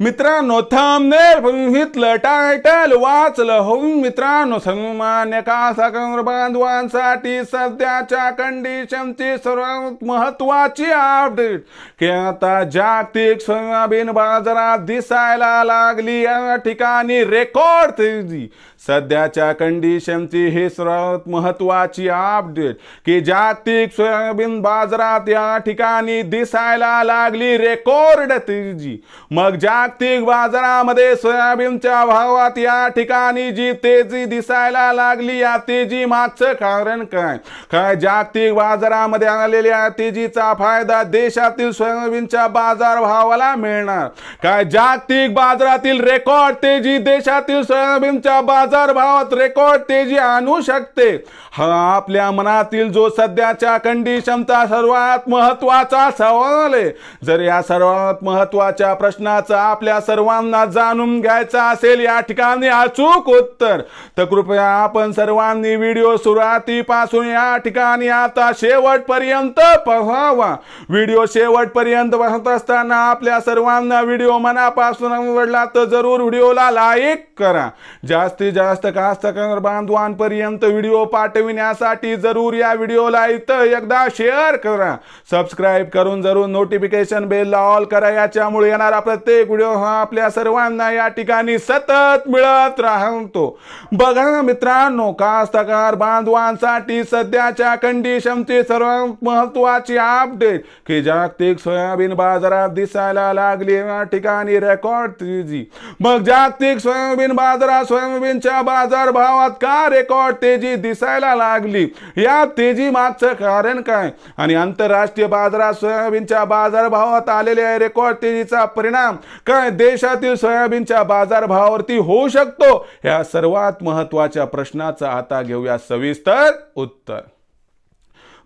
मित्रांनो थांबनेर बघितलं टायटल वाचलं होऊन मित्रांनो सन्मान्य कासाकर बांधवांसाठी सध्याच्या कंडिशनची सर्वात महत्वाची अपडेट की आता जागतिक सोयाबीन बाजारात दिसायला लागली या ठिकाणी रेकॉर्ड तेजी. सध्याच्या कंडिशनची ही सर्वात महत्वाची अपडेट की जागतिक सोयाबीन बाजारात या ठिकाणी दिसायला लागली रेकॉर्ड तेजी. मग जागतिक बाजारामध्ये सोयाबीनच्या भावात या ठिकाणी जी तेजी दिसायला लागली या तेजी मागचं कारण काय? काय जागतिक बाजारामध्ये आलेल्या तेजीचा फायदा देशातील सोयाबीनच्या बाजार भावाला मिळणार? काय जागतिक बाजारातील रेकॉर्ड तेजी देशातील सोयाबीनच्या बाजार भावात रेकॉर्ड तेजी आणू शकते? हा आपल्या मनातील जो सध्याच्या कंडिशनचा सर्वात महत्त्वाचा सवाल आहे. जर या सर्वात महत्त्वाच्या प्रश्नाचा आपल्या सर्वांना जाणून घ्यायचं असेल या ठिकाणी अचूक उत्तर. तर कृपया आपण सर्वांनी व्हिडिओ सुरुवातीपासून या ठिकाणी आता शेवटपर्यंत पहावा. व्हिडिओ शेवटपर्यंत पाहत असताना आपल्या सर्वांना व्हिडिओ मनापासून आवडला तर जरूर व्हिडिओला लाईक करा. जास्तीत जास्त कास्तकार बांधवांपर्यंत व्हिडिओ पाठविण्यासाठी जरूर या व्हिडिओला इथं एकदा शेअर करा. सबस्क्राईब करून जरूर नोटिफिकेशन बेलला ऑल करा. याच्यामुळे येणारा प्रत्येक व्हिडिओ हा आपल्या सर्वांना या ठिकाणी सतत मिळत राहतो. बघा मित्रांनो कास्तकार बांधवांसाठी सध्याच्या कंडिशनची सर्वात महत्वाची अपडेट की जागतिक सोयाबीन बाजारात दिसायला लागली या ठिकाणी रेकॉर्ड तेजी. मग जागतिक सोयाबीन बाजारात सोयाबीनच्या बाजार भावात का रेकॉर्ड तेजी दिसायला लागली? या तेजी मागचं कारण काय? आणि आंतरराष्ट्रीय बाजारात सोयाबीनच्या बाजार भावात आलेल्या रेकॉर्ड तेजीचा परिणाम काय देशातील सोयाबीनच्या बाजार भावावरती होऊ शकतो? या सर्वात महत्त्वाच्या प्रश्नाचं आता घेऊया सविस्तर उत्तर.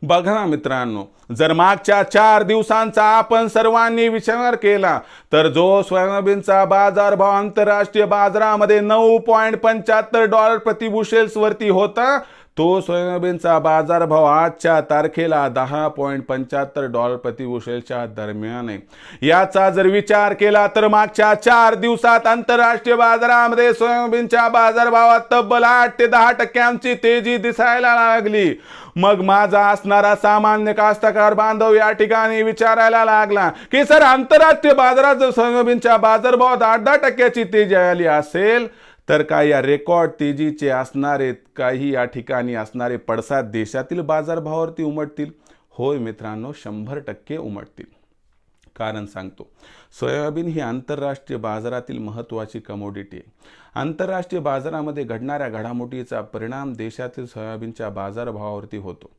बघा ना मित्रांनो जर मागच्या चार दिवसांचा आपण सर्वांनी विचार केला तर जो सोयाबीनचा बाजारभाव आंतरराष्ट्रीय बाजारामध्ये नऊ पॉईंट पंच्याहत्तर डॉलर प्रतिबुशेल्सवरती होता तो सोयाबीनचा बाजारभाव आजच्या तारखेला दहा पॉईंट पंच्याहत्तर डॉलर प्रतिबुशेलच्या दरम्यान आहे. याचा जर विचार केला तर मागच्या चार दिवसात आंतरराष्ट्रीय बाजारामध्ये सोयाबीनच्या बाजारभावात तब्बल आठ ते दहा टक्क्यांची तेजी दिसायला लागली. मग माझा असणारा सामान्य कास्तकार बांधव या ठिकाणी विचारायला लागला की सर आंतरराष्ट्रीय बाजारात जर सोयाबीनच्या बाजारभावात आठ दहा टक्क्याची तेजी आली असेल तर काय या रेकॉर्ड तेजीचे असणारे काही या ठिकाणी असणारे पडसाद देशातील बाजारभावावरती उमटतील? होय मित्रांनो शंभर टक्के उमटतील. कारण सांगतो सोयाबीन ही आंतरराष्ट्रीय बाजारातील महत्त्वाची कमोडिटी आहे. आंतरराष्ट्रीय बाजारामध्ये घडणाऱ्या घडामोडीचा परिणाम देशातील सोयाबीनच्या बाजारभावावरती होतो.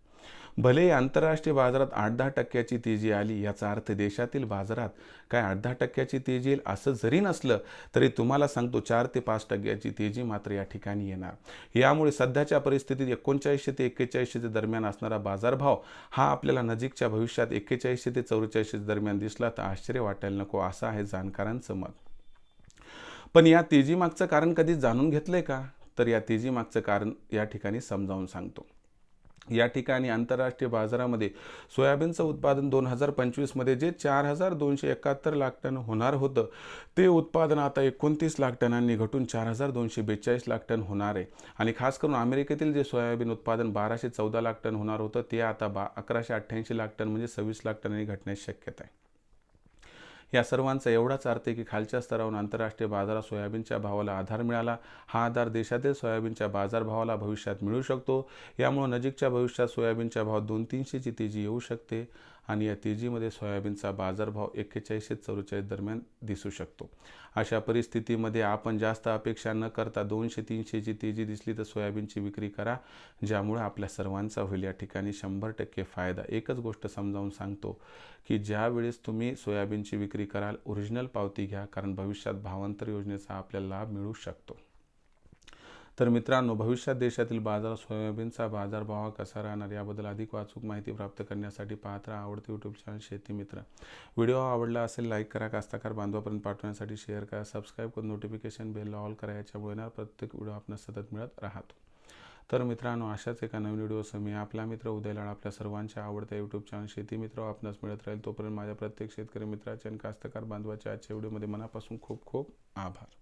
भले आंतरराष्ट्रीय बाजारात आठ दहा टक्क्याची तेजी आली याचा अर्थ देशातील बाजारात काय आठ दहा टक्क्याची तेजी येईल असं जरी नसलं तरी तुम्हाला सांगतो चार ते पाच टक्क्याची तेजी मात्र या ठिकाणी येणार. यामुळे सध्याच्या परिस्थितीत एकोणचाळीसशे ते एक्केचाळीसशे दरम्यान असणारा बाजारभाव हा आपल्याला नजीकच्या भविष्यात एक्केचाळीसशे ते चौवेचाळीसशे दरम्यान दिसला तर आश्चर्य वाटायला नको असं आहे जाणकारांचं मत. पण या तेजीमागचं कारण कधी जाणून घेतलंय का? तर या तेजीमागचं कारण या ठिकाणी समजावून सांगतो. या ठिकाणी आंतरराष्ट्रीय बाजारामध्ये सोयाबीनचं उत्पादन दोन हजार पंचवीसमध्ये जे चार हजार दोनशे एकाहत्तर लाख टन होणार होतं ते उत्पादन आता एकोणतीस लाख टनांनी घटून चार हजार दोनशे बेचाळीस लाख टन होणार आहे. आणि खास करून अमेरिकेतील जे सोयाबीन उत्पादन बाराशे चौदा लाख टन होणार होतं ते आता बा अकराशे अठ्ठ्याऐंशी लाख टन म्हणजे सव्वीस लाख टनांनी घटण्याची शक्यता आहे. या सर्वांचा एवढाच अर्थ आहे की खालच्या स्तरावरून आंतरराष्ट्रीय बाजारात सोयाबीनच्या भावाला आधार मिळाला. हा आधार देशातील सोयाबीनच्या बाजारभावाला भविष्यात मिळू शकतो. यामुळे नजीकच्या भविष्यात सोयाबीनच्या भावात दोन तीनशेची तेजी येऊ शकते. आणि या तेजीमध्ये सोयाबीनचा बाजारभाव एक्केचाळीसशे चौवेचाळीस दरम्यान दिसू शकतो. अशा परिस्थितीमध्ये आपण जास्त अपेक्षा न करता दोनशे तीनशेची तेजी दिसली तर सोयाबीनची विक्री करा ज्यामुळे आपल्या सर्वांचा होईल. या ठिकाणी शंभर टक्के फायदा. एकच गोष्ट समजावून सांगतो की ज्यावेळेस तुम्ही सोयाबीनची विक्री कराल ओरिजिनल पावती घ्या कारण भविष्यात भावांतर योजनेचा आपल्याला लाभ मिळू शकतो. तर मित्रांनो भविष्यात देशातील बाजार सोयाबीनचा बाजारभाव कसा राहणार याबद्दल अधिक वाचूक माहिती प्राप्त करण्यासाठी पाहत राहा आवडते यूट्यूब चॅनल शेती मित्र. व्हिडिओ आवडला असेल लाईक करा कास्ताकार बांधवापर्यंत पाठवण्यासाठी शेअर करा सबस्क्राईब करून नोटिफिकेशन बेल ऑल करा याच्यामुळे ना प्रत्येक व्हिडिओ आपण सतत मिळत राहतो. तर मित्रांनो अशाच एका नवीन व्हिडिओसह मी आपला मित्र उदयलाड आपल्या सर्वांच्या आवडत्या यूट्यूब चॅनल शेती मित्र आपणास मिळत राहील. तोपर्यंत माझ्या प्रत्येक शेतकरी मित्राचे आणि कास्तकार बांधवाच्या आजच्या व्हिडिओमध्ये मनापासून खूप खूप आभार.